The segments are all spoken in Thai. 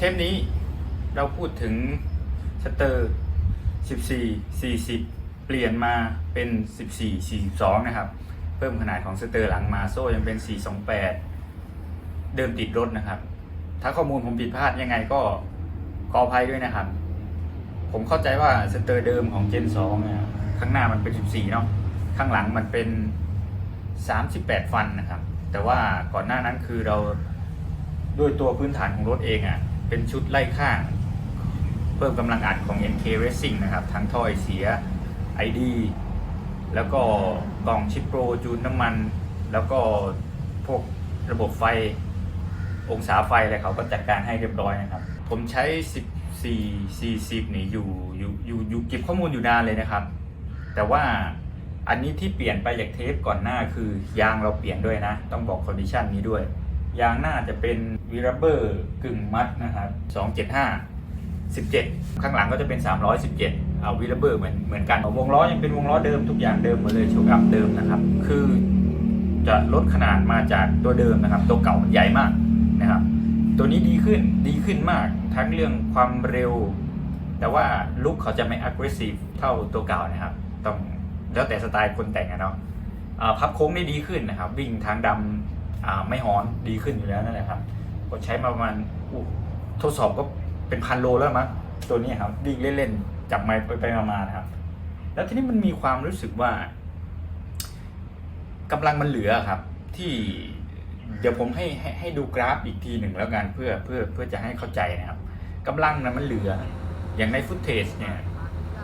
เทปนี้เราพูดถึงสเตอร์ 14 40 เปลี่ยนมาเป็น 14 42 นะครับ เพิ่มขนาดของสเตอร์หลังมาโซ่ยังเป็น 428 เดิมติดรถนะครับ ถ้าข้อมูลผมผิดพลาดยังไงก็ขออภัยด้วยนะครับ ผมเข้าใจว่าสเตอร์เดิมของ Gen 2เนี่ยข้างหน้ามันเป็น 14 เนาะข้างหลังมันเป็น 38 ฟันนะครับ แต่ว่าก่อนหน้านั้นคือเราด้วยตัวพื้นฐานของรถเองอะ่ะ เป็นชุดไล่ข้าง เพิ่มกำลังอัดของ NK Racing นะครับ ทั้งถ้อยเสีย ID แล้วก็กล่องชิปโปรจูนน้ำมัน แล้วก็พวกระบบไฟองศาไฟอะไรเขาก็จัดการให้เรียบร้อยนะครับ ผมใช้ 14 40นี่อยู่อยู่อยู่อยู่เก็บข้อมูลอยู่นานเลยนะครับ แต่ว่าอันนี้ที่เปลี่ยนไปจากเทปก่อนหน้าคือยางเราเปลี่ยนด้วยนะ ต้องบอกคอนดิชันนี้ด้วย ยางหน้าจะเป็นวีรเบอร์กึ่งมัดนะครับ275 17 ข้างหลังก็จะเป็น 317 เอาวีรเบอร์เหมือนเหมือนกัน วงล้อยังเป็นวงล้อเดิมทุกอย่างเดิมหมดเลยโชคอัพเดิมนะครับ คือจะลดขนาดมาจากตัวเดิมนะครับ ตัวเก่ามันใหญ่มากนะครับ ตัวนี้ดีขึ้นดีขึ้นมากทั้งเรื่องความเร็ว แต่ว่าลุคเขาจะไม่ aggressive เท่าตัวเก่านะครับต้องแล้วแต่สไตล์คนแต่งอะเนาะพับโค้งได้ดีขึ้นนะครับ วิ่งทางดำอ่า ไม่หอนดีขึ้นอยู่แล้วนั่นแหละครับก็ใช้มาประมาณทดสอบก็เป็นพันโลแล้วมั้งตัวนี้ครับวิ่งเล่นๆจับไม้ไปไปมาๆนะครับ แล้วทีนี้มันมีความรู้สึกว่ากำลังมันเหลือครับ ที่เดี๋ยวผมให้ให้ให้ดูกราฟอีกทีหนึ่งแล้วกันเพื่อเพื่อเพื่อจะให้เข้าใจนะครับกำลังนะมันเหลือ อย่างในฟุตเทจเนี่ย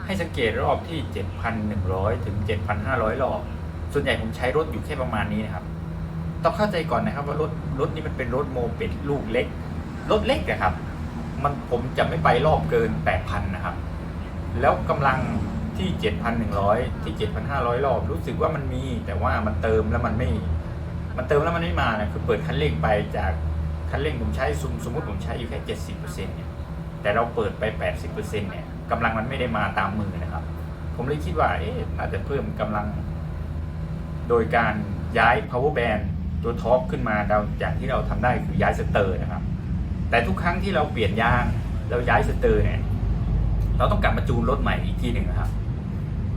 ให้สังเกตรอบที่ 7,100 ถึง 7,500 รอบ ส่วนใหญ่ผมใช้รถอยู่แค่ประมาณนี้นะครับ ต้องเข้าใจก่อนนะครับว่ารถรถนี้มันเป็นรถโมเป็ดลูกเล็ก รถเล็กนะครับ มันผมจะไม่ไปรอบเกิน 8,000 นะครับ แล้วกำลังที่ 7,100 ที่ 7,500 รอบ รู้สึกว่ามันมี แต่ว่ามันเติมแล้วมันไม่ มันเติมแล้วมันไม่มานะคือเปิดคันเร่งไปจากคันเร่งผมใช้สมสมมติผมใช้อยู่แค่ 70%เนี่ย แต่เราเปิดไป 80%เนี่ยกำลังมันไม่ได้มาตามมือนะครับ ผมเลยคิดว่า เอ๊ะอาจจะเพิ่มกำลัง โดยการย้าย power band ตัวท็อปขึ้นมาเราอย่างที่เราทำได้คือย้ายสเตอร์นะครับ แต่ทุกครั้งที่เราเปลี่ยนยางเราย้ายสเตอร์เนี่ยเราต้องกลับมาจูนรถใหม่อีกทีหนึ่งนะครับ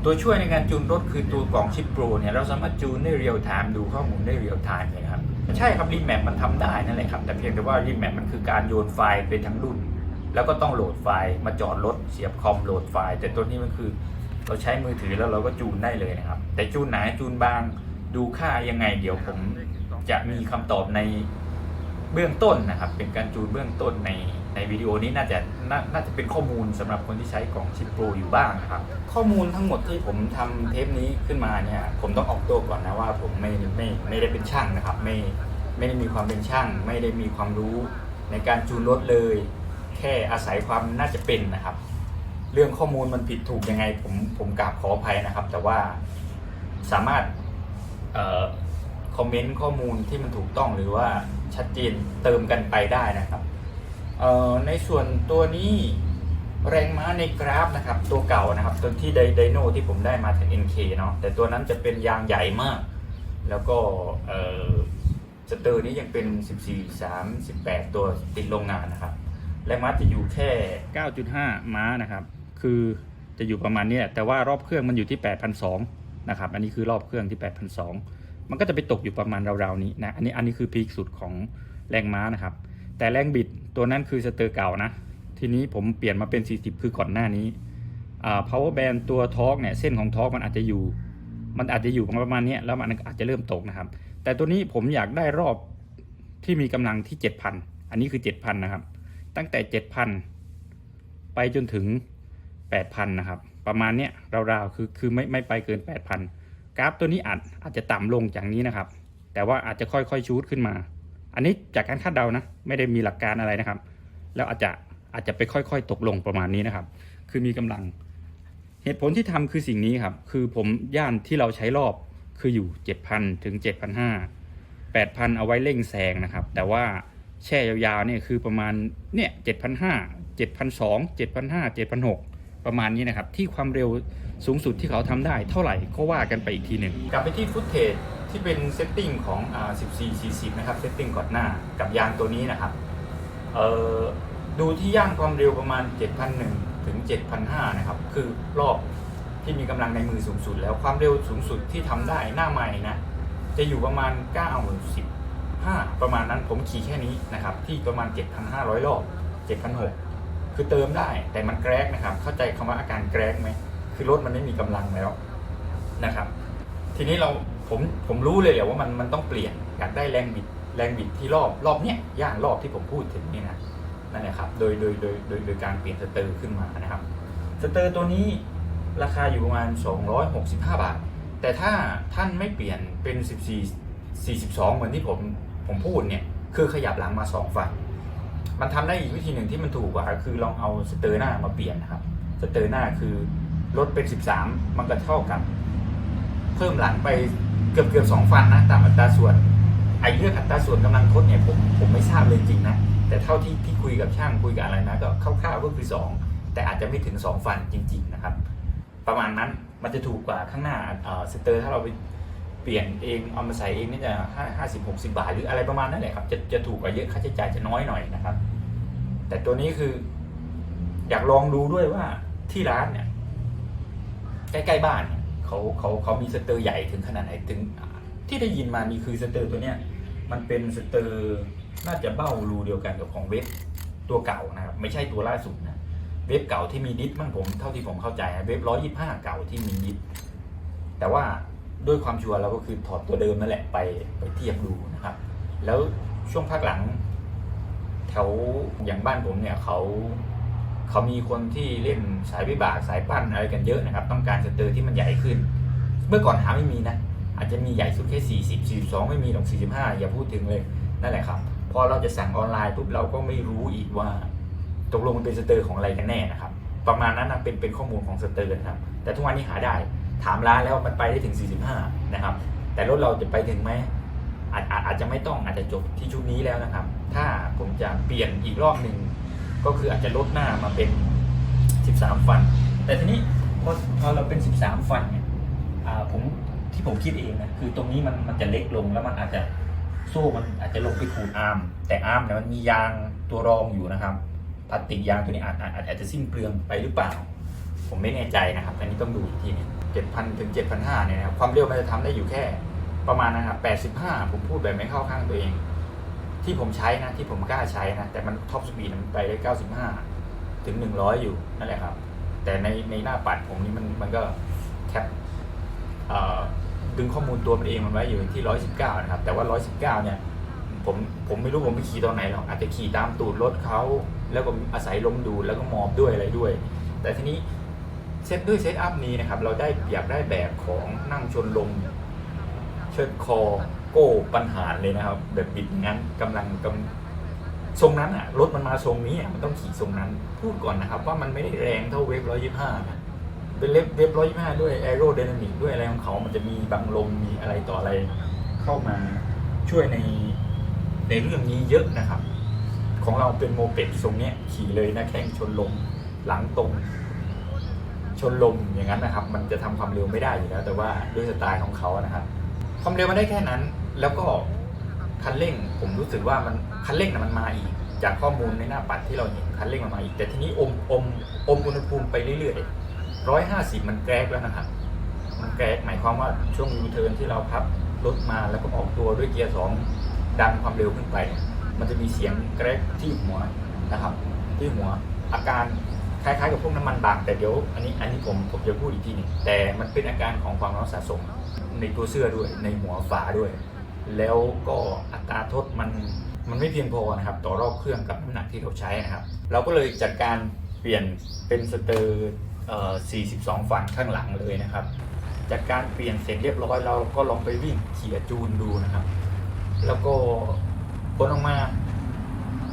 ตัวช่วยในการจูนรถคือตัวกล่องชิปโปรเนี่ยเราสามารถจูนได้เรียลไทม์ดูข้อมูลได้เรียลไทม์เลยนะครับใช่ครับรีแมปมันทำได้นั่นแหละครับ แต่เพียงแต่ว่ารีแมปมันคือการโยนไฟล์ไปทั้งรุ่น แล้วก็ต้องโหลดไฟล์มาจอดรถเสียบคอมโหลดไฟล์ แต่ตัวนี้มันคือเราใช้มือถือแล้วเราก็จูนได้เลยนะครับ แต่จูนไหนจูนบางดูค่ายังไงเดี๋ยวผม จะมีคำตอบในเบื้องต้นนะครับ เป็นการจูนเบื้องต้นในในวิดีโอนี้น่าจะนาน่าจะเป็นข้อมูลสำหรับคนที่ใช้กล่องชิปโปรอยู่บ้างนะครับ ข้อมูลทั้งหมดที่ผมทำเทปนี้ขึ้นมาเนี่ย ผมต้องออกตัวก่อนนะว่าผมไม่ไม่ไม่ได้เป็นช่างนะครับ ไม่ไม่ได้มีความเป็นช่าง ไม่ได้มีความรู้ในการจูนรถเลย แค่อาศัยความน่าจะเป็นนะครับ เรื่องข้อมูลมันผิดถูกยังไง ผมผมกราบขออภัยนะครับ แต่ว่าสามารถเอ่อ คอมเมนต์ข้อมูลที่มันถูกต้องหรือว่าชัดเจนเติมกันไปได้นะครับในส่วนตัวนี้แรงม้าในกราฟนะครับตัวเก่านะครับตัวที่ไดไดโนที่ผมได้มาจาก NK เนาะแต่ตัวนั้นจะเป็นยางใหญ่มาก แล้วก็สเตอร์นี้ยังเป็น 14 3 18 ตัวติดโรงงานนะครับแรงม้าจะอยู่แค่ 9.5 ม้านะครับ คือจะอยู่ประมาณนี้แต่ว่ารอบเครื่องมันอยู่ที่ 8,200นะครับอันนี้คือรอบเครื่องที่ 8,200 มันก็จะไปตกอยู่ประมาณราวๆนี้นะอันนี้อันนี้คือพีคสุดของแรงม้านะครับ แต่แรงบิดตัวนั้นคือสเตอร์เก่านะทีนี้ผมเปลี่ยนมาเป็น 40 คือก่อนหน้านี้อ่า power band ตัวทอร์กเนี่ยเส้นของทอร์กมันอาจจะอยู่ มันอาจจะอยู่ประมาณนี้แล้วมันอาจจะเริ่มตกนะครับ แต่ตัวนี้ผมอยากได้รอบที่มีกำลังที่ 7,000 อันนี้คือ 7,000 นะครับ ตั้งแต่ 7,000 ไปจนถึง 8,000 นะครับ ประมาณเนี้ยราวๆคือคือไม่ไม่ไปเกิน 8,000 กราฟตัวนี้อาจอาจจะต่ำลงจากนี้นะครับ แต่ว่าอาจจะค่อยๆชูดขึ้นมา อันนี้จากการคาดเดานะ ไม่ได้มีหลักการอะไรนะครับ แล้วอาจจะอาจจะไปค่อยๆ ตกลงประมาณนี้นะครับ คือมีกำลัง เหตุผลที่ทำคือสิ่งนี้ครับ คือผมย่านที่เราใช้รอบคืออยู่ 7,000 ถึง 7,500 8,000 เอาไว้เร่งแซงนะครับ แต่ว่าแช่ยาวๆเนี่ยคือประมาณเนี่ย7,500 7,200 7,500 7,600 ประมาณนี้นะครับ ที่ความเร็วสูงสุดที่เขาทำได้เท่าไหร่ก็ว่ากันไปอีกทีหนึ่งกลับไปที่ฟุตเทจที่เป็นเซตติ้งของ 14 40 นะครับเซตติ้งก่อนหน้ากับยางตัวนี้นะครับดูที่ย่างความเร็วประมาณ 7,001 ถึง 7,005 นะครับ คือรอบที่มีกำลังในมือสูงสุด แล้วความเร็วสูงสุดที่ทำได้หน้าใหม่นะ จะอยู่ประมาณ 9 15 ประมาณนั้นผมขี่แค่นี้นะครับ ที่ประมาณ 7,500 รอบ 7,600 คือเติมได้แต่มันแกรกนะครับ เข้าใจคำว่าอาการแกรกไหมคือรถมันไม่มีกำลังแล้วนะครับ ทีนี้เราผมผมรู้เลยแหละว่ามันมันต้องเปลี่ยนอยากได้แรงบิดแรงบิดที่รอบรอบเนี้ยย่างรอบที่ผมพูดถึงนี่นะนั่นแหละครับโดยโดยโดยโดยโดยการเปลี่ยนสเตอร์ขึ้นมานะครับสเตอร์ตัวนี้ราคาอยู่ประมาณ 265 บาท แต่ถ้าท่านไม่เปลี่ยนเป็น 14 42 เหมือนที่ผมผมพูดเนี่ย คือขยับหลังมา 2 ฝั่ง มันทำได้อีกวิธีหนึ่งที่มันถูกกว่าคือลองเอาสเตอร์หน้ามาเปลี่ยนนะครับ สเตอร์หน้าคือลดเป็น 13 มันก็เท่ากับ เพิ่มหลังไปเกือบเกือบสองฟันนะตามอัตราส่วนไอ้เรื่องอัตราส่วนกำลังทดเนี่ยผมผมไม่ทราบเลยจริงนะ แต่เท่าที่ที่คุยกับช่างคุยกับอะไรนะก็คร่าวๆก็คือ 2 แต่อาจจะไม่ถึง 2 ฟันจริง ๆ นะครับ ประมาณนั้นมันจะถูกกว่าข้างหน้าสเตอร์ถ้าเราไป ปลี่ยนเองเอามาใส่เองนี่จะห้าห้าสิบหกสิบาทหรืออะไรประมาณนั้นแหละครับจะจะถูกกว่าเยอะค่าใช้จ่ายจะน้อยหน่อยนะครับ แต่ตัวนี้คือ อยากลองดูด้วยว่าที่ร้านเนี่ยใกล้ๆบ้านเนี่ยเขาเขาเขามีสเตอร์ใหญ่ถึงขนาดไหนถึง ที่ได้ยินมานี่คือสเตอร์ตัวเนี้ยมันเป็นสเตอร์น่าจะเบ้ารูเดียวกันกับของเว็บตัวเก่านะครับไม่ใช่ตัวล่าสุดนะเว็บเก่าที่มีดิสมั่งผมเท่าที่ผมเข้าใจเว็บร้อยยี่ห้าเก่าที่มีดิสแต่ว่า ด้วยความชัวร์เราก็คือถอดตัวเดิมนั่นแหละไปไปเทียบดูนะครับ แล้วช่วงภาคหลังแถวอย่างบ้านผมเนี่ยเขาเขามีคนที่เล่นสายวิบากสายปั้นอะไรกันเยอะนะครับ ต้องการสเตอร์ที่มันใหญ่ขึ้น เมื่อก่อนหาไม่มีนะ อาจจะมีใหญ่สุดแค่ 40 42 ไม่มีหรอก45 อย่าพูดถึงเลยนั่นแหละครับพอเราจะสั่งออนไลน์ปุ๊บเราก็ไม่รู้อีกว่าตกลงมันเป็นสเตอร์ของอะไรกันแน่นะครับ ประมาณนั้นนะเป็นเป็นข้อมูลของสเตอร์นะครับ แต่ทุกวันนี้หาได้ ถามร้านแล้วมันไปได้ถึง 45 นะครับ แต่รถเราจะไปถึงไหมอาจอาจอาจจะไม่ต้องอาจจะจบที่ชุดนี้แล้วนะครับ ถ้าผมจะเปลี่ยนอีกรอบหนึ่งก็คืออาจจะลดหน้ามาเป็น 13 ฟัน แต่ทีนี้พอพอเราเป็น 13 ฟันเนี่ยผมที่ผมคิดเองนะคือตรงนี้มันมันจะเล็กลงแล้วมันอาจจะโซ่มันอาจจะลงไปขูดอาร์มแต่อาร์มเนี่ยมันมียางตัวรองอยู่นะครับพลาสติกยางตัวนี้อาจอาจอาจอาจจะสิ้นเปลืองไปหรือเปล่า ผมไม่แน่ใจนะครับ อันนี้ต้องดูอีกทีนึง เจ็ดพันถึงเจ็ดพันห้าเนี่ยนะครับความเร็วมันจะทำได้อยู่แค่ประมาณนะครับแปดสิบห้าผมพูดแบบไม่เข้าข้างตัวเอง ที่ผมใช้นะ ที่ผมกล้าใช้นะ แต่มันท็อปสปีดมันไปได้เก้าสิบห้าถึงหนึ่งร้อยอยู่นั่นแหละครับ แต่ในในหน้าปัดผมนี่มันมันก็แคปดึงข้อมูลตัวมันเองมันไว้อยู่ที่ 119 นะครับ แต่ว่า 119 เนี่ยผมผมไม่รู้ผมไปขี่ตอนไหนหรอกอาจจะขี่ตามตูดรถเขาแล้วก็อาศัยลมดูดแล้วก็มอบด้วยอะไรด้วย แต่ทีนี้ เซตด้วยเซตอัพนี้นะครับ เราได้อยากได้แบบของนั่งชนลม เชิดคอโก้ปัญหาเลยนะครับ แบบบิดงั้นกำลังกำทรงนั้นอะรถมันมาทรงนี้อะมันต้องขี่ทรงนั้น พูดก่อนนะครับ ว่ามันไม่ได้แรงเท่าเวฟ125นะเป็นเล็บเว็บร้อยยี่ห้าด้วยแอโร d y นามิกด้วยอะไรของเขา มันจะมีบังลมมีอะไรต่ออะไรเข้ามาช่วยในในเรื่องนี้เยอะนะครับ ของเราเป็นโมเป็ดทรงเนี้ยขี่เลยนะแข้งชนลมหลังตรง ชนลมอย่างนั้นนะครับ มันจะทำความเร็วไม่ได้อยู่แล้ว แต่ว่าด้วยสไตล์ของเขานะครับ ความเร็วมันได้แค่นั้น แล้วก็คันเร่งผมรู้สึกว่ามันคันเร่งนะมันมาอีก จากข้อมูลในหน้าปัดที่เราเห็นคันเร่งมันมาอีก แต่ทีนี้อมอมอมอุณหภูมิไปเรื่อยๆร้อยห้าสิบมันแกรกแล้วนะครับ มันแกรกหมายความว่าช่วงยูเทิร์นที่เราพับรถมาแล้วก็ออกตัวด้วยเกียร์สองดันความเร็วขึ้นไป มันจะมีเสียงแกรกที่หัวนะครับ ที่หัวอาการ ล้ายๆกับพวกน้ำมันบางแต่เดี๋ยวอันนี้อันนี้ผมผมจะพูดอีกทีหนึงแต่มันเป็นอาการของความร้อนสะสมในตัวเสื้อด้วยในหัวฝาด้วย แล้วก็อัตราทดมันมันไม่เพียงพอนะครับต่อรอบเครื่องกับน้ำหนักที่เราใช้นะครับ เราก็เลยจัดการเปลี่ยนเป็นสเตอร์42ฟันข้างหลังเลยนะครับ จัดการเปลี่ยนเสร็จเรียบร้อยเราก็ลองไปวิ่งเขี่ยจูนดูนะครับ แล้วก็ผลออกมา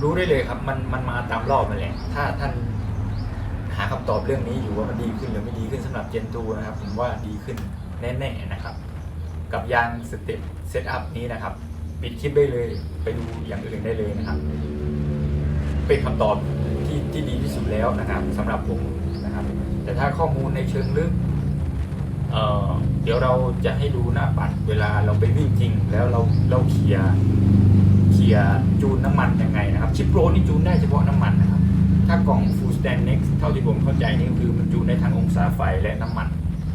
รู้ได้เลยครับ มันมันมาตามรอบนั่นแหละถ้าท่าน หาคำตอบเรื่องนี้อยู่ว่ามันดีขึ้นหรือไม่ดีขึ้นสำหรับเจนทูนะครับผมว่าดีขึ้นแน่ๆนะครับ กับยางสเต็ปเซตอัพนี้นะครับ ปิดคลิปได้เลยไปดูอย่างอื่นได้เลยนะครับ เป็นคำตอบที่ที่ดีที่สุดแล้วนะครับสำหรับผมนะครับ แต่ถ้าข้อมูลในเชิงลึกเอ่อเดี๋ยวเราจะให้ดูหน้าปัดเวลาเราไปวิ่งจริง แล้วเราเราเคลียเคลียจูนน้ำมันยังไงนะครับ ชิปโรนี่จูนได้เฉพาะน้ำมันนะครับ ถ้ากล่อง full stand next เท่าที่ผมเข้าใจนี่คือมันจูนได้ทั้งองศาไฟและน้ำมัน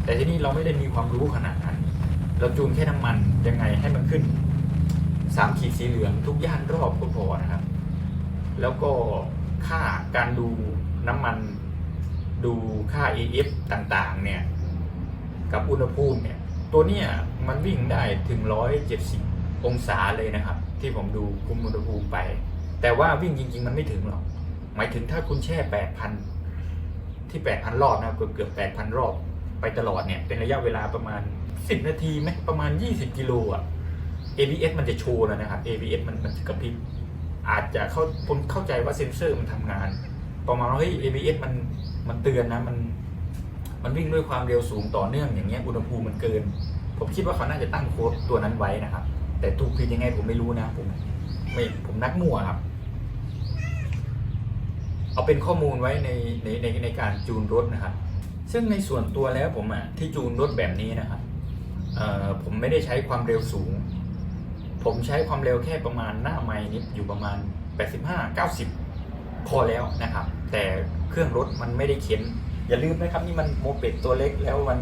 แต่ที่นี่เราไม่ได้มีความรู้ขนาดนั้น เราจูนแค่น้ำมันยังไงให้มันขึ้นสามขีดสีเหลืองทุกย่านรอบก็พอนะครับ แล้วก็ค่าการดูน้ำมันดูค่า AF ต่างๆ เนี่ย กับอุณหภูมิเนี่ย ตัวเนี้ยมันวิ่งได้ถึง 170 องศาเลยนะครับ ที่ผมดูคุมอุณหภูมิไป แต่ว่าวิ่งจริง ๆ มันไม่ถึงหรอก หมายถึงถ้าคุณแช่8,000ที่8,000รอบนะเกือบเกือบ8,000รอบไปตลอดเนี่ย เป็นระยะเวลาประมาณ 10 นาทีไหมประมาณ 20 กิโลอะ ABS มันจะโชว์แล้วนะครับ ABS มันมันจะกระพริบอาจจะเข้าผมเข้าใจว่าเซ็นเซอร์มันทำงาน ประมาณว่าเฮ้ย ABS มันมันเตือนนะมัน มันวิ่งด้วยความเร็วสูงต่อเนื่องอย่างเงี้ยอุณหภูมิมันเกิน ผมคิดว่าเขาน่าจะตั้งโค้ดตัวนั้นไว้นะครับ แต่ถูกผิดยังไงผมไม่รู้นะผมไม่ผมนักมั่วครับ เอาเป็นข้อมูลไว้ในในในในการจูนรถนะครับ ซึ่งในส่วนตัวแล้วผมอะที่จูนรถแบบนี้นะครับผมไม่ได้ใช้ความเร็วสูง ผมใช้ความเร็วแค่ประมาณหน้าไมล์นิดอยู่ประมาณ 85 90 พอแล้วนะครับ แต่เครื่องรถมันไม่ได้เข็นอย่าลืมนะครับนี่มันโมเป็ดตัวเล็กแล้วมัน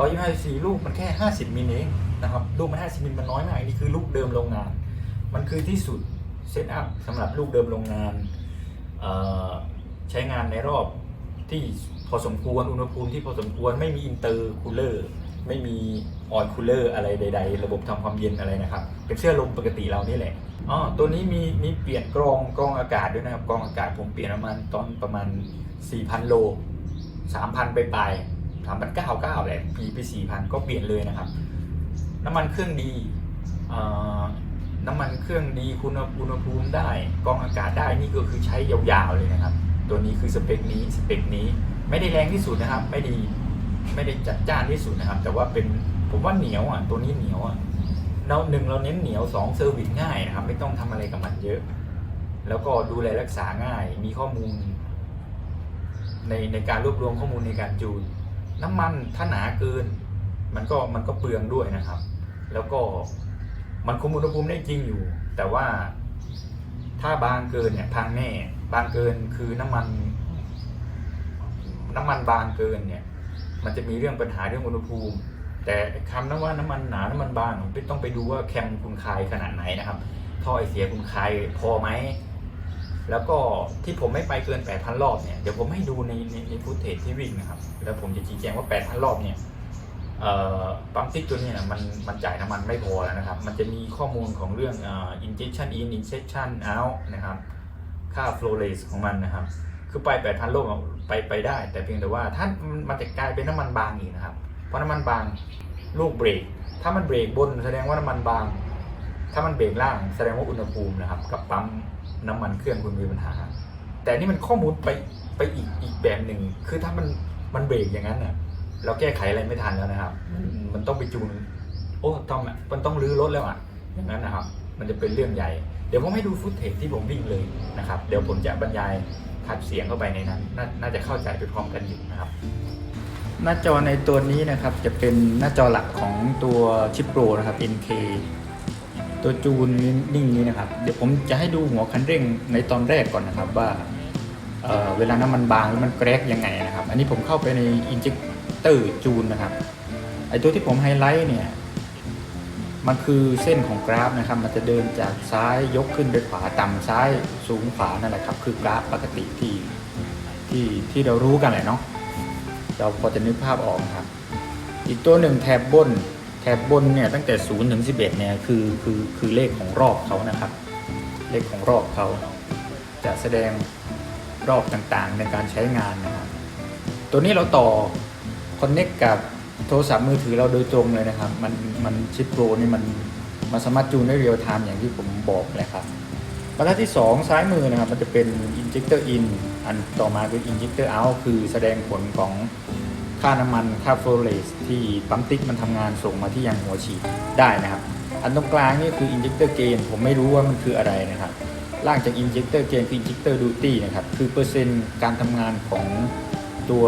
124ลูกมันแค่ 50มิลเองนะครับลูกมัน50มิลมันน้อยมากนี่คือลูกเดิมโรงงาน มันคือที่สุดเซตอัพสำหรับลูกเดิมโรงงาน ใช้งานในรอบที่พอสมควรอุณหภูมิที่พอสมควรไม่มีอินเตอร์คูลเลอร์ไม่มีออนคูลเลอร์อะไรใด ๆ ระบบทำความเย็นอะไรนะครับ เป็นเสื้อลมปกติเรานี่แหละอ๋อตัวนี้มีมีเปลี่ยนกรองกรองอากาศด้วยนะครับกรองอากาศผมเปลี่ยนประมาณตอนประมาณ 4,000 โล 3,000 ไปปลายสามพันเก้าเก้าแหละปีไปสี่พันก็เปลี่ยนเลยนะครับ น้ำมันเครื่องดีอ่อน้ำมัน เครื่องดีคุณอุณหภูมิได้กองอากาศได้นี่ก็คือใช้ยาวๆเลยนะครับ ตัวนี้คือสเปคนี้สเปคนี้ไม่ได้แรงที่สุดนะครับ ไม่ด้ไม่ได้จัดจ้านที่สุดนะครับ แต่ว่าเป็นผมว่าเหนียวอะตัวนี้เหนียวอะเราหนึ่งเราเน้นเหนียวสองเซอร์วิสง่ายนะครับ ไม่ต้องทำอะไรกับมันเยอะ แล้วก็ดูแลรักษาง่าย มีข้อมูล ในในการรวบรวมข้อมูลในการจูน น้ำมันถ้าหนาเกิน มันก็มันก็เปลืองด้วยนะครับ แล้วก็ มันคุมอุณหภูมิได้จริงอยู่ แต่ว่าถ้าบางเกินเนี่ยพังแน่ บางเกินคือน้ำมัน น้ำมันบางเกินเนี่ย มันจะมีเรื่องปัญหาเรื่องอุณหภูมิ แต่คำนั้นว่าน้ำมันหนา น้ำมันบางต้องไปดูว่าแคมคุณคายขนาดไหนนะครับท่อไอเสียคุณคายพอไหมแล้วก็ที่ผมไม่ไปเกิน 8,000 รอบเนี่ย เดี๋ยวผมให้ดูในในในฟุตเทจที่วิ่งนะครับ แล้วผมจะชี้แจงว่า 8,000 รอบเนี่ย ปั๊มติ๊กตัวนี้มันมันจ่ายน้ำมันไม่พอแล้วนะครับ มันจะมีข้อมูลของเรื่องอ่อ injection in injection out นะครับ ค่า flow rate ของมันนะครับ คือไป 8,000 โลไปไปได้ แต่เพียงแต่ว่าถ้ามันจะกลายเป็นน้ำมันบางอีกนะครับ เพราะน้ำมันบางลูกเบรก ถ้ามันเบรกบนแสดงว่าน้ำมันบาง ถ้ามันเบรกล่างแสดงว่าอุณหภูมินะครับ กับปั๊มน้ำมันเครื่องคุณมีปัญหา แต่นี่มันข้อมูลไปไปอีกอีกแบบหนึ่ง คือถ้ามันมันเบรกอย่างนั้นน่ะ เราแก้ไขอะไรไม่ทันแล้วนะครับ มันมันต้องไปจูน โอ้ต้องอะมันต้องรื้อรถแล้วอะอย่างนั้นนะครับ มันจะเป็นเรื่องใหญ่ เดี๋ยวผมให้ดูฟุตเทจที่ผมวิ่งเลยนะครับ เดี๋ยวผมจะบรรยายทัดเสียงเข้าไปในนั้นนาน่าจะเข้าใจไปพร้อมกันอยู่นะครับ หน้าจอในตัวนี้นะครับ จะเป็นหน้าจอหลักของตัวชิปโปรนะครับ NK ตัวจูนนิ่งนี้นะครับ เดี๋ยวผมจะให้ดูหัวคันเร่งในตอนแรกก่อนนะครับว่าเอ่อเวลาน้ำมันบางแล้วมันแกรกยังไงนะครับ อันนี้ผมเข้าไปในอิน เตอร์จูนนะครับ ไอตัวที่ผมไฮไลท์เนี่ย มันคือเส้นของกราฟนะครับ มันจะเดินจากซ้ายยกขึ้นไปขวาต่ำซ้ายสูงขวานั่นแหละครับ คือกราฟปกติที่ที่ที่เรารู้กันแหละเนาะ เราพอจะนึกภาพออกนะครับ อีกตัวหนึ่งแถบบน แถบบนเนี่ยตั้งแต่0ถึง11เนี่ยคือคือคือเลขของรอบเขานะครับ เลขของรอบเขาจะแสดงรอบต่างๆในการใช้งานนะครับ ตัวนี้เราต่อ คอนเน็กกับโทรศัพท์มือถือเราโดยตรงเลยนะครับ มันมันชิปโปรนี่มันมันสามารถจูนได้เรียลไทม์อย่างที่ผมบอกเลยครับบรรทัดที่ 2 ซ้ายมือนะครับ มันจะเป็น injector in อันต่อมาคือ injector out คือแสดงผลของค่าน้ำมันค่า flow rate ที่ปั๊มติ๊กมันทำงานส่งมาที่ยังหัวฉีดได้นะครับ อันตรงกลางนี่คือ injector gain ผมไม่รู้ว่ามันคืออะไรนะครับ ล่างจาก injector gain คือ injector duty นะครับ คือเปอร์เซ็นต์การทำงานของ ตัว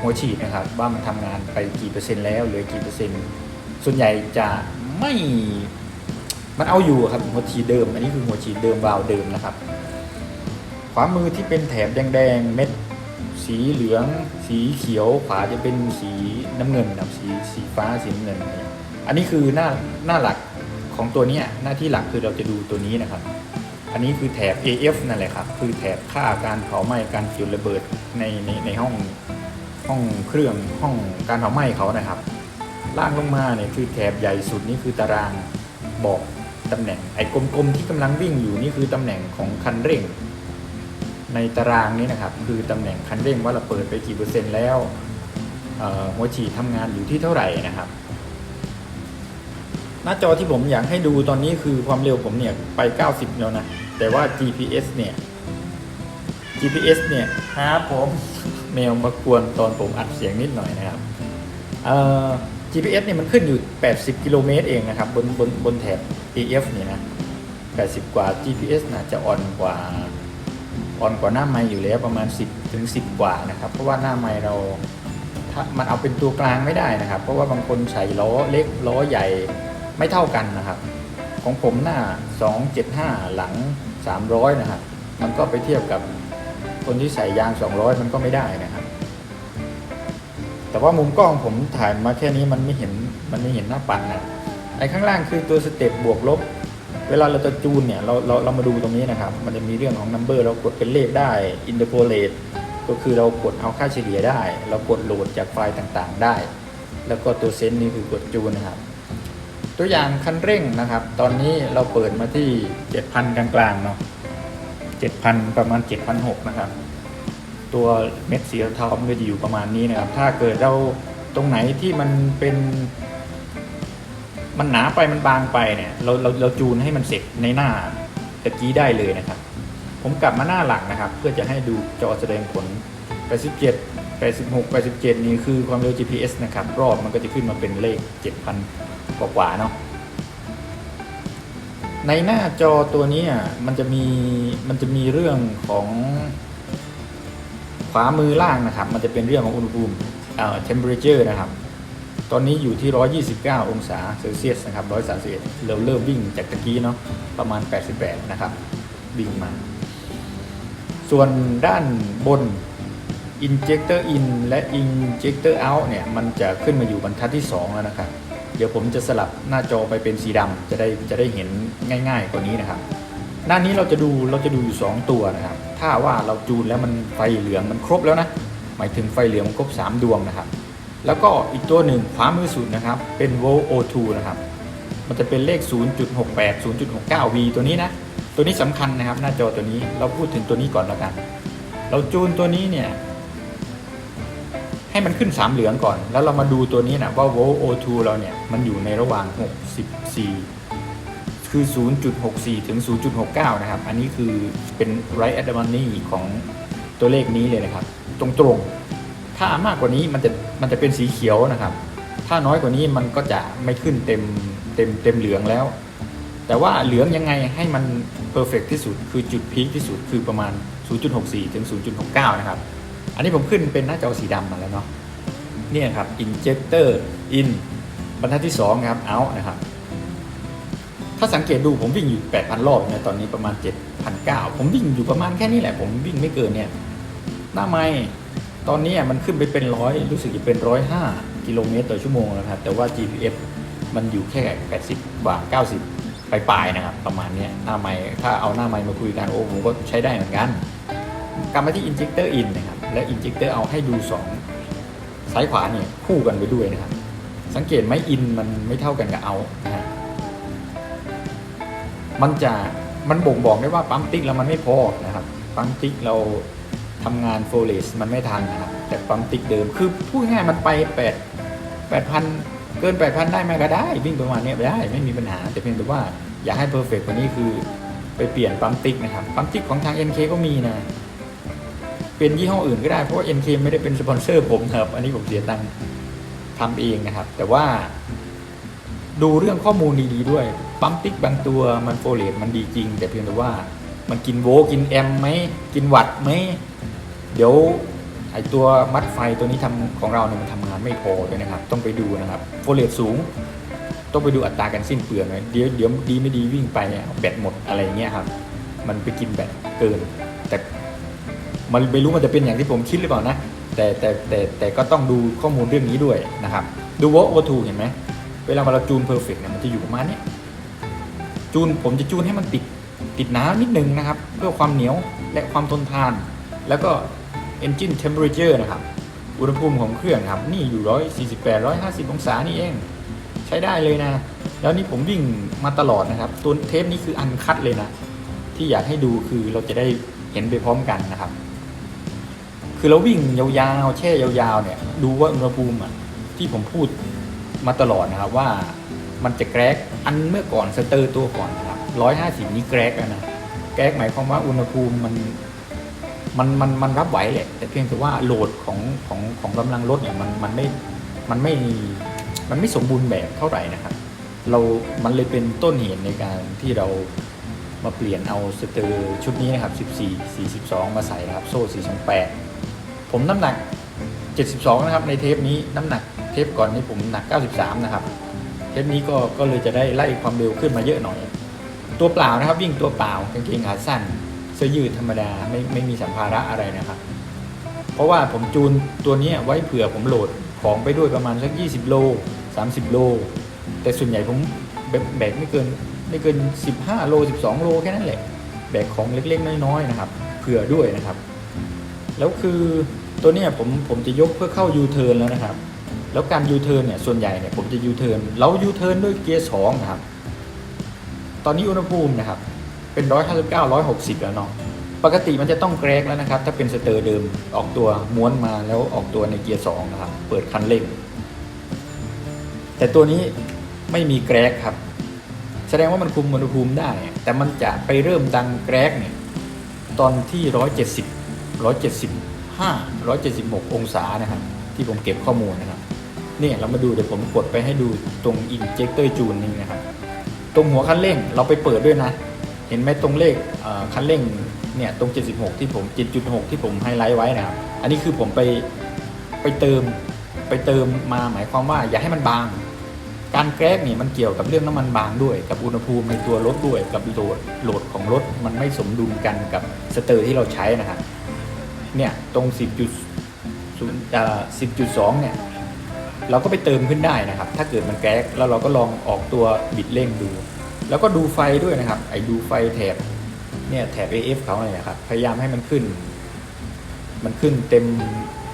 หัวฉีดนะครับว่ามันทำงานไปกี่เปอร์เซ็นต์แล้วเหลือกี่เปอร์เซ็นต์ ส่วนใหญ่จะไม่มันเอาอยู่ครับหัวฉีดเดิม อันนี้คือหัวฉีดเดิมวาล์วเดิมนะครับ ขวามือที่เป็นแถบแดงๆเม็ดสีเหลือง สีเขียวขวาจะเป็นสีน้ำเงินนะครับสีสีฟ้าสีน้ำเงิน อันนี้คือหน้าหน้าหลักของตัวนี้หน้าที่หลักคือเราจะดูตัวนี้นะครับ อันนี้คือแถบ AF นั่นแหละครับ คือแถบค่าการเผาไหม้การจุดระเบิดในในในห้องห้องเครื่องห้องการเผาไหม้เขานะครับ ล่างลงมาเนี่ยคือแถบใหญ่สุดนี่คือตารางบอกตำแหน่งไอ้กลมๆที่กำลังวิ่งอยู่นี่คือตำแหน่งของคันเร่ง ในตารางนี้นะครับ คือตำแหน่งคันเร่งว่าเราเปิดไปกี่เปอร์เซ็นต์แล้วหัวฉีดทำงานอยู่ที่เท่าไหร่นะครับ หน้าจอที่ผมอยากให้ดูตอนนี้คือความเร็วผมเนี่ยไป 90 แล้วนะ แต่ว่า GPS เนี่ย GPS เนี่ยครับผมแมวมากวนตอนผมอัดเสียงนิดหน่อยนะครับเอ่อ GPS เนี่ยมันขึ้นอยู่ 80 กิโลเมตรเองนะครับ บนบนบนแถบ AF เนี่ยนะ 80 กว่า GPS น่าจะอ่อนกว่าอ่อนกว่าหน้าไม้อยู่แล้วประมาณ 10 ถึง 10 กว่านะครับ เพราะว่าหน้าไม้เราถ้ามันเอาเป็นตัวกลางไม่ได้นะครับ เพราะว่าบางคนใส่ล้อเล็กล้อใหญ่ ไม่เท่ากันนะครับ ของผมหน้า 275 หลัง 300 นะครับ มันก็ไปเทียบกับคนที่ใส่ยาง 200 มันก็ไม่ได้นะครับ แต่ว่ามุมกล้องผมถ่ายมาแค่นี้มันไม่เห็นมันไม่เห็นหน้าปัดนะไอ้ข้างล่างคือตัวสเต็ปบวกลบ เวลาเราจะจูนเนี่ยเราเราเรามาดูตรงนี้นะครับ มันจะมีเรื่องของ number เรากดเป็นเลขได้ interpolate ก็คือเรากดเอาค่าเฉลี่ยได้ เรากดโหลดจากไฟล์ต่างๆได้ แล้วก็ตัวเซนต์นี่คือกดจูนนะครับ ตัวอย่างคันเร่งนะครับ ตอนนี้เราเปิดมาที่ 7,000 กลางๆเนาะ7,000 ประมาณ 7,600 นะครับ ตัวเม็ดสีเทามันก็จะอยู่ประมาณนี้นะครับ ถ้าเกิดเราตรงไหนที่มันเป็น มันหนาไปมันบางไปเนี่ยเราเราเราจูนให้มันเสร็จในหน้าตะกี้ได้เลยนะครับ ผมกลับมาหน้าหลังนะครับ เพื่อจะให้ดูจอแสดงผล 87 86 87 นี่คือความเร็ว GPS นะครับ รอบมันก็จะขึ้นมาเป็นเลข 7,000 กว่าๆเนาะในหน้าจอตัวนี้อะมันจะมีมันจะมีเรื่องของ ขวามือล่างนะครับ มันจะเป็นเรื่องของอุณหภูมิเอ่อ temperature นะครับ ตอนนี้อยู่ที่ 129 องศาเซลเซียสนะครับ 131 เราเริ่มวิ่งจากตะกี้เนาะประมาณ 88 นะครับ วิ่งมา ส่วนด้านบน injector in และ injector out เนี่ย มันจะขึ้นมาอยู่บรรทัดที่ 2 แล้วนะครับ ดี๋ยวผมจะสลับหน้าจอไปเป็นสีดำจะได้จะได้เห็นง่ายๆกว่านี้นะครับ หน้านี้เราจะดูเราจะดูอยู่ 2 ตัวนะครับ ถ้าว่าเราจูนแล้วมันไฟเหลืองมันครบแล้วนะ หมายถึงไฟเหลืองมันครบ 3 ดวงนะครับ แล้วก็อีกตัวหนึ่งขวามือสุดนะครับ เป็น volt O2 นะครับ มันจะเป็นเลข 0.68 0.69V ตัวนี้นะ ตัวนี้สำคัญนะครับ หน้าจอตัวนี้เราพูดถึงตัวนี้ก่อนแล้วกัน เราจูนตัวนี้เนี่ย ให้มันขึ้น3เหลืองก่อน แล้วเรามาดูตัวนี้นะว่า volt O2 เราเนี่ย มันอยู่ในระหว่าง 64 คือ 0.64 ถึง 0.69 นะครับ อันนี้คือเป็น right at the money ของตัวเลขนี้เลยนะครับ ตรงๆ ถ้ามากกว่านี้มันจะมันจะเป็นสีเขียวนะครับ ถ้าน้อยกว่านี้มันก็จะไม่ขึ้นเต็มเต็มเต็มเหลืองแล้ว แต่ว่าเหลืองยังไงให้มันเพอร์เฟกที่สุด คือจุดพีคที่สุดคือประมาณ 0.64 ถึง 0.69 นะครับ อันนี้ผมขึ้นเป็นหน้าจอสีดำมาแล้วเนาะเนี่ยครับ injector in บรรทัดที่ 2 ครับ out นะครับ ถ้าสังเกตดูผมวิ่งอยู่ 8,000 รอบเนี่ยตอนนี้ประมาณ 7,900 ผมวิ่งอยู่ประมาณแค่นี้แหละ ผมวิ่งไม่เกินเนี่ย หน้าไม้ตอนนี้มันขึ้นไปเป็นร้อยรู้สึกจะเป็นร้อยห้ากิโลเมตรต่อชั่วโมงแล้วครับ แต่ว่า GPS มันอยู่แค่ 80กว่า 90 ปลายๆนะครับ ประมาณนี้หน้าไม้ถ้าเอาหน้าไม้มาคุยกันโอ้ผมก็ใช้ได้เหมือนกันกลับมาที่ injector in นะครับ และ injector เอาให้ดู 2 ซ้ายขวาเนี่ยคู่กันไปด้วยนะครับ สังเกตไหม in มันไม่เท่ากันกับ out นะฮะมันจะมันบ่งบอกได้ว่าปั๊มติ๊กแล้วมันไม่พอนะครับปั๊มติ๊กเราทำงานโฟเลสมันไม่ทันนะครับแต่ปั๊มติ๊กเดิมคือพูดง่ายมันไป8 8,000 เกิน 8,000 ได้ไหมก็ได้ วิ่งประมาณนี้ไปได้ไม่มีปัญหา แต่เพียงแต่ว่าอยากให้เพอร์เฟกกว่านี้คือไปเปลี่ยนปั๊มติ๊กนะครับปั๊มติ๊กของทาง NK ก็มีนะ เป็นยี่ห้ออื่นก็ได้เพราะว่า NK ไม่ได้เป็นสปอนเซอร์ผมครับ อันนี้ผมเสียตังค์ทำเองนะครับ แต่ว่า ดูเรื่องข้อมูลดีๆด้วย ปั๊มติ๊กบางตัวมันโฟเลตมันดีจริง แต่เพียงแต่ว่ามันกินโวกินแอมไหมกินวัตไหมเดี๋ยวไอตัวมัดไฟตัวนี้ทำของเราเนี่ยมันทำงานไม่พอด้วยนะครับ ต้องไปดูนะครับโฟเลตสูง ต้องไปดูอัตราการสิ้นเปลืองเลยเดี๋ยวเดี๋ยวดีไม่ดีวิ่งไปเนี่ยแบตหมดอะไรเงี้ยครับ มันไปกินแบตเกิน แต่ มันไม่รู้มันจะเป็นอย่างที่ผมคิดหรือเปล่านะ แต่แต่แต่แต่ก็ต้องดูข้อมูลเรื่องนี้ด้วยนะครับ ดูวอลทูเห็นไหม เวลาเราจูนเพอร์เฟกเนี่ยมันจะอยู่ประมาณนี้จูนผมจะจูนให้มันติดติดน้ำนิดนึงนะครับ เพื่อความเหนียวและความทนทาน แล้วก็ engine temperature นะครับ อุณหภูมิของเครื่องครับ นี่อยู่148 150 องศานี่เอง ใช้ได้เลยนะ แล้วนี่ผมวิ่งมาตลอดนะครับ ตัวเทปนี้คืออันคัดเลยนะ ที่อยากให้ดูคือเราจะได้เห็นไปพร้อมกันนะครับ คือเราวิ่งยาวๆแช่ยาวๆเนี่ยดูว่าอุณหภูมิอะที่ผมพูดมาตลอดนะครับว่ามันจะแกรกอันเมื่อก่อนสเตอร์ตัวก่อนนะครับร้อยห้าสิบนี้แกรกนะแกรกหมายความว่าอุณหภูมิมันมันมันมันรับไหวแหละ แต่เพียงแต่ว่าโหลดของของของกำลังรถเนี่ยมันมันไม่มันไม่มันไม่สมบูรณ์แบบเท่าไหร่นะครับ เรา มันเลยเป็นต้นเหตุในการที่เรามาเปลี่ยนเอาสเตอร์ชุดนี้นะครับ 14 42 มาใส่นะครับ โซ่ 428 ผมน้ำหนัก 72 นะครับ ในเทปนี้น้ำหนักเทปก่อนนี้ผมหนัก 93 นะครับ เทปนี้ก็ก็เลยจะได้ไล่ความเร็วขึ้นมาเยอะหน่อย ตัวเปล่านะครับ วิ่งตัวเปล่ากางเกงขาสั้นเสื้อยืดธรรมดาไม่ไม่มีสัมภาระอะไรนะครับ เพราะว่าผมจูนตัวนี้ไว้เผื่อผมโหลดของไปด้วยประมาณสัก 20 โล 30 โล แต่ส่วนใหญ่ผมแบกแบกไม่เกินไม่เกิน 15 โล 12 โลแค่นั้นแหละ แบกของเล็กๆ น้อยๆ นะครับ เผื่อด้วยนะครับ แล้วคือ ตัวเนี้ยผมผมจะยกเพื่อเข้ายูเทิร์นแล้วนะครับ แล้วการยูเทิร์นเนี่ยส่วนใหญ่เนี่ยผมจะยูเทิร์นเรายูเทิร์นด้วยเกียร์สองนะครับ ตอนนี้อุณหภูมินะครับ เป็น159 160แล้วเนาะปกติมันจะต้องแกรกแล้วนะครับ ถ้าเป็นสเตอร์เดิมออกตัวม้วนมาแล้วออกตัวในเกียร์สองนะครับ เปิดคันเร่ง แต่ตัวนี้ไม่มีแกรกครับ แสดงว่ามันคุมอุณหภูมิได้ แต่มันจะไปเริ่มดังแกรกเนี่ยตอนที่170 175 176 องศานะครับ ที่ผมเก็บข้อมูลนะครับเนี่ยเรามาดูเดี๋ยวผมกดไปให้ดูตรง injector จูนนี่นะครับ ตรงหัวคันเร่งเราไปเปิดด้วยนะ เห็นไหมตรงเลขคันเร่งเนี่ยตรง 76 ที่ผม 7.6 ที่ผมไฮไลท์ไว้นะครับ อันนี้คือผมไปไปเติมไปเติมมาหมายความว่าอย่าให้มันบาง การแกรกเนี่ยมันเกี่ยวกับเรื่องน้ำมันบางด้วย กับอุณหภูมิในตัวรถด้วย กับโหลดโหลดของรถมันไม่สมดุลกันกับสเตอร์ที่เราใช้นะครับ เนี่ยตรง 10.0อ่า10.2 เนี่ยเราก็ไปเติมขึ้นได้นะครับ ถ้าเกิดมันแก๊กแล้วเราก็ลองออกตัวบิดเร่งดู แล้วก็ดูไฟด้วยนะครับ ไอ้ดูไฟแถบเนี่ยแถบ AF เขาเนี่ยนะครับ พยายามให้มันขึ้น มันขึ้นเต็ม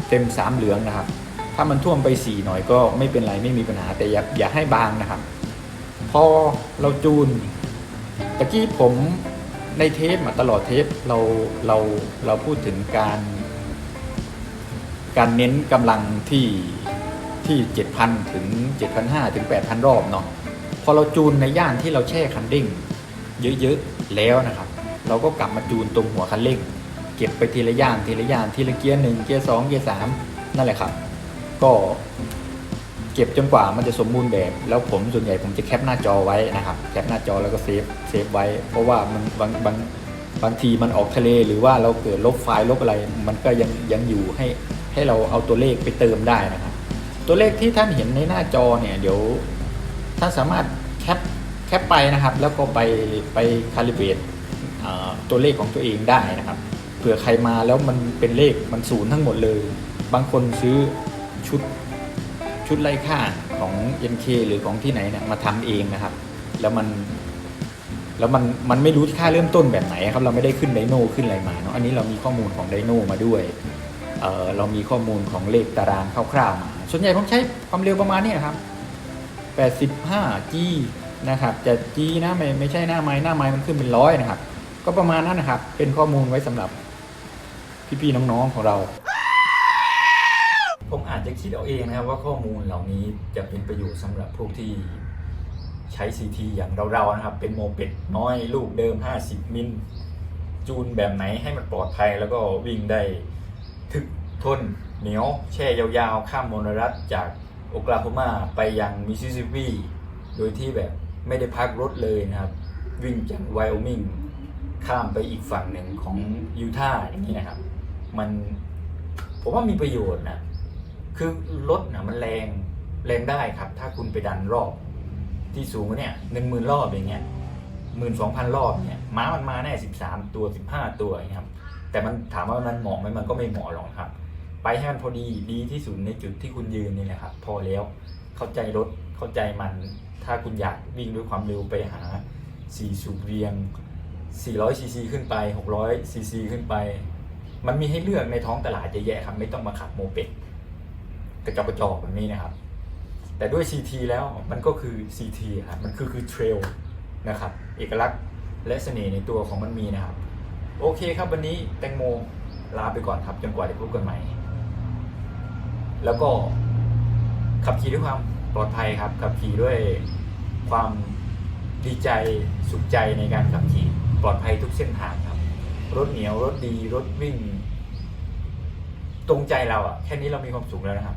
เต็มสามเหลืองนะครับ ถ้ามันท่วมไปสี่หน่อยก็ไม่เป็นไรไม่มีปัญหาแต่อย่าอย่าให้บางนะครับ พอเราจูนตะกี้ผม ในเทปมาตลอดเทปเราเราเราพูดถึงการ การเน้นกำลังที่ที่ 7,000 ถึง 7,500 ถึง 8,000 รอบเนาะพอเราจูนในย่านที่เราแช่คันเร่ง เยอะๆแล้วนะครับ เราก็กลับมาจูนตรงหัวคันเร่ง เก็บไปทีละย่านทีละย่านทีละเกียร์หนึ่งเกียร์สองเกียร์สามนั่นแหละครับ ก็ เก็บจนกว่ามันจะสมบูรณ์แบบ แล้วผมส่วนใหญ่ผมจะแคปหน้าจอไว้นะครับแคปหน้าจอแล้วก็เซฟเซฟไว้ เพราะว่ามันบางบางบางทีมันออกทะเลหรือว่าเราเกิดลบไฟล์ลบอะไร มันก็ยังยังอยู่ให้ให้เราเอาตัวเลขไปเติมได้นะครับ ตัวเลขที่ท่านเห็นในหน้าจอเนี่ยเดี๋ยวท่านสามารถแคปแคปไปนะครับ แล้วก็ไปไปคาลิเบรตตัวเลขของตัวเองได้นะครับเผื่อใครมาแล้วมันเป็นเลขมันศูนย์ทั้งหมดเลย บางคนซื้อชุด ชุดไล่ค่าของ NK หรือของที่ไหนเนี่ยมาทำเองนะครับ แล้วมัน แล้วมันมันไม่รู้ค่าเริ่มต้นแบบไหนครับ เราไม่ได้ขึ้นไดโน่ขึ้นอะไรมาเนาะอันนี้เรามีข้อมูลของไดโน่มาด้วยเออเรามีข้อมูลของเลขตารางคร่าวๆมาส่วนใหญ่ผมใช้ความเร็วประมาณนี้ครับ85 G นะครับจะ G นะไม่ไม่ใช่หน้าไม้หน้าไม้มันขึ้นเป็นร้อยนะครับ ก็ประมาณนั้นนะครับ เป็นข้อมูลไว้สำหรับพี่ๆน้องๆของเรา จจะคิดเอาเองนะครับว่าข้อมูลเหล่านี้จะเป็นประโยชน์สำหรับพวกที่ใช้ CT อย่างเราๆนะครับ เป็นโมเป็ดน้อยลูกเดิม 50 มิลจูนแบบไหนให้มันปลอดภัย แล้วก็วิ่งได้ถึกทนเหนียวแช่ยาวๆ ข้ามมลรัฐจากโอคลาโฮมาไปยังมิสซิสซิปปีโดยที่แบบไม่ได้พักรถเลยนะครับ วิ่งจากไวโอมิงข้ามไปอีกฝั่งหนึ่งของยูทาห์อย่างนี้นะครับ มันผมว่ามีประโยชน์นะ คือรถนะมันแรงแรงได้ครับ ถ้าคุณไปดันรอบ ที่สูงเนี่ยหนึ่งหมื่นรอบอย่างเงี้ยหมื่นสองพันรอบเนี่ยม้ามันมาแน่สิบสามตัวสิบห้าตัวครับแต่มันถามว่ามันเหมาะไหมมันก็ไม่เหมาะหรอกครับ ไปให้มันพอดีดีที่สุดในจุดที่คุณยืนนี่แหละครับ พอแล้วเข้าใจรถเข้าใจมัน ถ้าคุณอยากวิ่งด้วยความเร็วไปหา4สูบเรียง 400ซีซีขึ้นไป 600ซีซีขึ้นไป มันมีให้เลือกในท้องตลาดเยอะแยะครับ ไม่ต้องมาขับโมเป็ด กระจอกกระจอกแบบนี้นะครับ แต่ด้วย CT แล้วมันก็คือ CT ครับมันคือคือเทรลนะครับ เอกลักษณ์และเสน่ห์ในตัวของมันมีนะครับ โอเคครับวันนี้แตงโมลาไปก่อนครับจนกว่าจะพบกันใหม่ แล้วก็ขับขี่ด้วยความปลอดภัยครับ ขับขี่ด้วยความดีใจสุขใจในการขับขี่ปลอดภัยทุกเส้นทางครับ รถเหนียวรถดีรถวิ่ง ตรงใจเราอะแค่นี้เรามีความสุขแล้วนะครับ